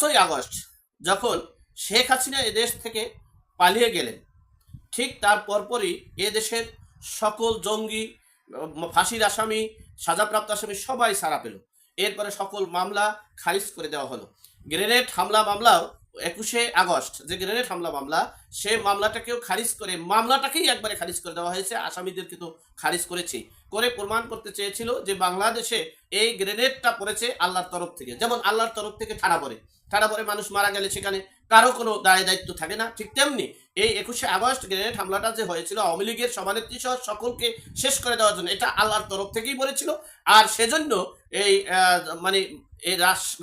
পাঁচই আগস্ট, যখন শেখ হাসিনা এদেশ থেকে পালিয়ে গেলেন, ঠিক তার পরপরই এ দেশের সকল জঙ্গি ফাঁসির আসামি, সাজাপ্রাপ্ত আসামি সবাই সারা পেল। এরপরে সকল মামলা খারিজ করে দেওয়া হলো। গ্রেনেড হামলা মামলাও একুশে আগস্ট যে গ্রেনেড হামলা মামলা, সে মামলাটাকেও খারিজ করে, মামলাটাকেই একবারে খারিজ করে দেওয়া হয়েছে। আসামিদের কিন্তু খারিজ করেছে। করে প্রমাণ করতে চেয়েছিল যে বাংলাদেশে এই গ্রেনেডটা পড়েছে আল্লাহর তরফ থেকে। যেমন আল্লাহর তরফ থেকে ঠাড়া পড়ে। ঠাড়া পড়ে মানুষ মারা গেলে সেখানে কারও কোনো দায় দায়িত্ব থাকে না। ঠিক তেমনি এই একুশে আগস্ট গ্রেনেড হামলাটা যে হয়েছিল, আওয়ামী লীগের সভানেত্রী সহ সকলকে শেষ করে দেওয়ার জন্য, এটা আল্লাহর তরফ থেকেই বলেছিল। আর সেজন্য এই মানে এই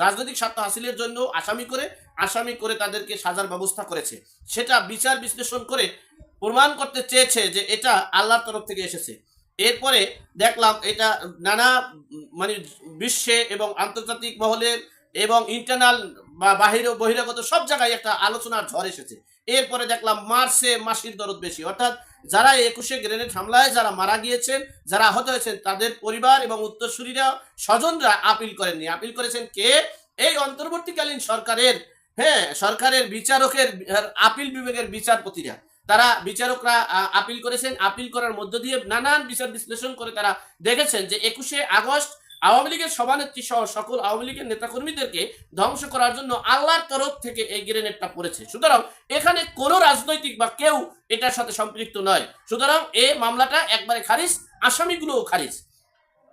রাজনৈতিক স্বার্থ হাসিলের জন্য আসামি করে আসামি করে তাদেরকে সাজার ব্যবস্থা করেছে। সেটা বিচার বিশ্লেষণ করে প্রমাণ করতে চেয়েছে যে এটা আল্লাহর তরফ থেকে এসেছে। এরপরে দেখলাম এটা নানা মানে বিশ্বে এবং আন্তর্জাতিক মহলের এবং ইন্টারনাল বা বাহির বহিরাগত সব জায়গায় একটা আলোচনার ঝড় এসেছে। এরপরে দেখলাম মার্চে মাসির দরদ বেশি। অর্থাৎ যারা একুশে গ্রেনেড হামলায় যারা মারা গিয়েছেন, যারা আহত হয়েছেন, তাদের পরিবার এবং উত্তরসূরিরা স্বজনরা আপিল করেননি। আপিল করেছেন কে? এই অন্তর্বর্তীকালীন সরকারের হ্যাঁ সরকারের বিচারকের, আপিল বিভাগের বিচারপতিরা। তারা বিচারকরা আপিল করেছেন। আপিল করার মধ্য দিয়ে নানান বিচার বিশ্লেষণ করে তারা দেখেছেন যে একুশে আগস্ট আওয়ামী লীগের সভানেত্রী সহ সকল আওয়ামী লীগের নেতাকর্মীদেরকে ধ্বংস করার জন্য আল্লাহর তরফ থেকে এই গ্রেনেডটা পড়েছে। সুতরাং এখানে কোনো রাজনৈতিক বা কেউ এটার সাথে সম্পৃক্ত নয়। সুতরাং এই মামলাটা একবারে খারিজ, আসামিগুলোও খারিজ।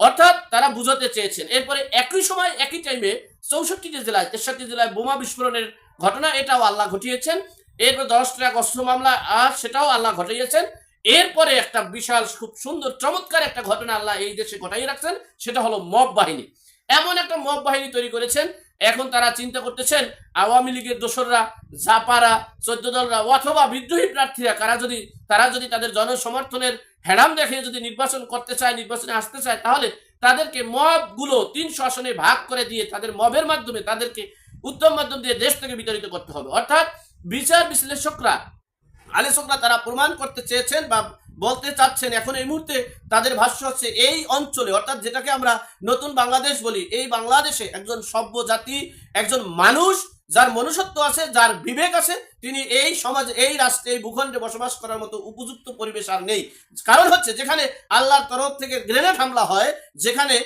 অর্থাৎ তারা বুঝাতে চেয়েছেন। এরপরে একই সময়, একই টাইমে চৌষট্টিটি জেলায়, তেষট্টি জেলায় বোমা বিস্ফোরণের ঘটনা, এটাও আল্লাহ ঘটিয়েছেন। এরপর দশ ট্রাক অস্ত্র মামলা, আর সেটাও আল্লাহ ঘটিয়েছেন। এরপরে একটা বিশাল, খুব সুন্দর, চমৎকার একটা ঘটনা আল্লাহ এই দেশে ঘটাই রাখছেন, সেটা হলো মব বাহিনী। এমন একটা মব বাহিনী তৈরি করেছেন, এখন তারা চিন্তা করতেছেন, আওয়ামী লীগের দোসররা, জাপারা, চোদ্দ দলরা অথবা বিদ্রোহী প্রার্থীরা, কারা যদি, তারা যদি তাদের জনসমর্থনের হ্যাডাম দেখে যদি নির্বাচন করতে চায়, নির্বাচনে আসতে চায়, তাহলে তাদেরকে মবগুলো তিনশো আসনে ভাগ করে দিয়ে তাদের মবের মাধ্যমে তাদেরকে উত্তম মাধ্যম দিয়ে দেশ থেকে বিতাড়িত করতে হবে। অর্থাৎ বিচার বিশ্লেষকরা আলোচকরা তারা প্রমাণ করতে চেয়েছেন বা বলতে চাচ্ছেন, এখন এই মুহূর্তে তাদের ভাষ্য হচ্ছে এই অঞ্চলে, অর্থাৎ যেটাকে আমরা নতুন বাংলাদেশ বলি, এই বাংলাদেশে একজন সভ্য জাতি, একজন মানুষ যার মনুষ্যত্ব আছে, যার বিবেক আছে, তিনি এই সমাজে, এই রাষ্ট্রে, এই ভূখণ্ডে বসবাস করার মতো উপযুক্ত পরিবেশ আর নেই। কারণ হচ্ছে যেখানে আল্লাহর তরফ থেকে গ্রেনেড হামলা হয়, যেখানে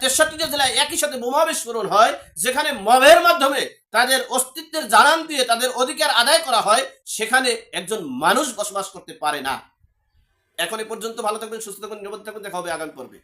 তেষট্টিটা জেলায় একই সাথে বোমা বিস্ফোরণ হয়, যেখানে মবের মাধ্যমে তাদের অস্তিত্বের জানান দিয়ে তাদের অধিকার আদায় করা হয়, সেখানে একজন মানুষ বসবাস করতে পারে না। এখন এ পর্যন্ত ভালো থাকবেন, সুস্থ থাকবেন, নিরাপদ থাকবেন, দেখা হবে আগামী পর্বে।